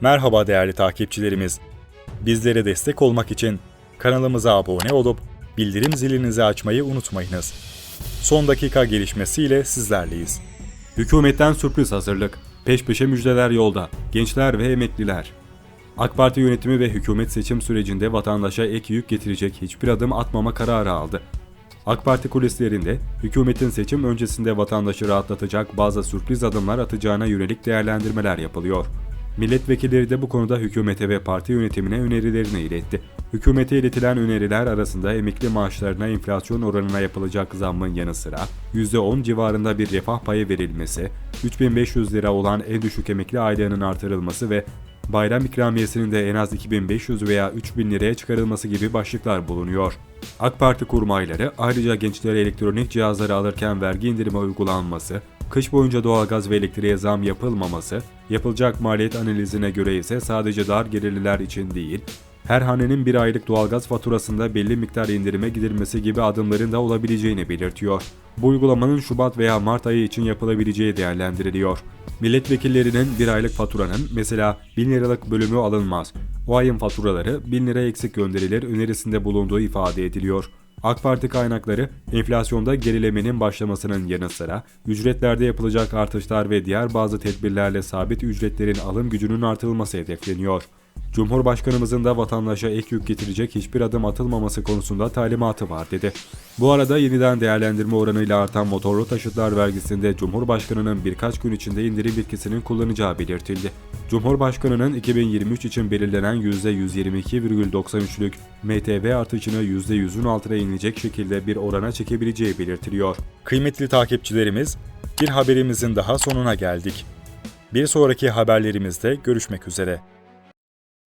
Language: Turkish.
Merhaba değerli takipçilerimiz. Bizlere destek olmak için kanalımıza abone olup bildirim zilinizi açmayı unutmayınız. Son dakika gelişmesiyle sizlerleyiz. Hükümetten sürpriz hazırlık. Peş peşe müjdeler yolda. Gençler ve emekliler. AK Parti yönetimi ve hükümet seçim sürecinde vatandaşa ek yük getirecek hiçbir adım atmama kararı aldı. AK Parti kulislerinde hükümetin seçim öncesinde vatandaşı rahatlatacak bazı sürpriz adımlar atacağına yönelik değerlendirmeler yapılıyor. Milletvekilleri de bu konuda hükümete ve parti yönetimine önerilerini iletti. Hükümete iletilen öneriler arasında emekli maaşlarına enflasyon oranına yapılacak zammın yanı sıra %10 civarında bir refah payı verilmesi, 3500 lira olan en düşük emekli aylığının artırılması ve bayram ikramiyesinin de en az 2500 veya 3000 liraya çıkarılması gibi başlıklar bulunuyor. AK Parti kurmayları ayrıca gençlere elektronik cihazları alırken vergi indirimi uygulanması, kış boyunca doğalgaz ve elektriğe zam yapılmaması, yapılacak maliyet analizine göre ise sadece dar gelirliler için değil, her hanenin bir aylık doğalgaz faturasında belli miktar indirime gidilmesi gibi adımların da olabileceğini belirtiyor. Bu uygulamanın Şubat veya Mart ayı için yapılabileceği değerlendiriliyor. Milletvekillerinin bir aylık faturanın mesela 1000 liralık bölümü alınmaz. O ayın faturaları 1000 lira eksik gönderilir önerisinde bulunduğu ifade ediliyor. AK Parti kaynakları enflasyonda gerilemenin başlamasının yanı sıra ücretlerde yapılacak artışlar ve diğer bazı tedbirlerle sabit ücretlerin alım gücünün artırılması hedefleniyor. Cumhurbaşkanımızın da vatandaşa ek yük getirecek hiçbir adım atılmaması konusunda talimatı var dedi. Bu arada yeniden değerlendirme oranıyla artan motorlu taşıtlar vergisinde Cumhurbaşkanının birkaç gün içinde indirim yetkisinin kullanacağı belirtildi. Cumhurbaşkanının 2023 için belirlenen %122,93'lük MTV artışını %100'ün altına inecek şekilde bir orana çekebileceği belirtiliyor. Kıymetli takipçilerimiz, bir haberimizin daha sonuna geldik. Bir sonraki haberlerimizde görüşmek üzere.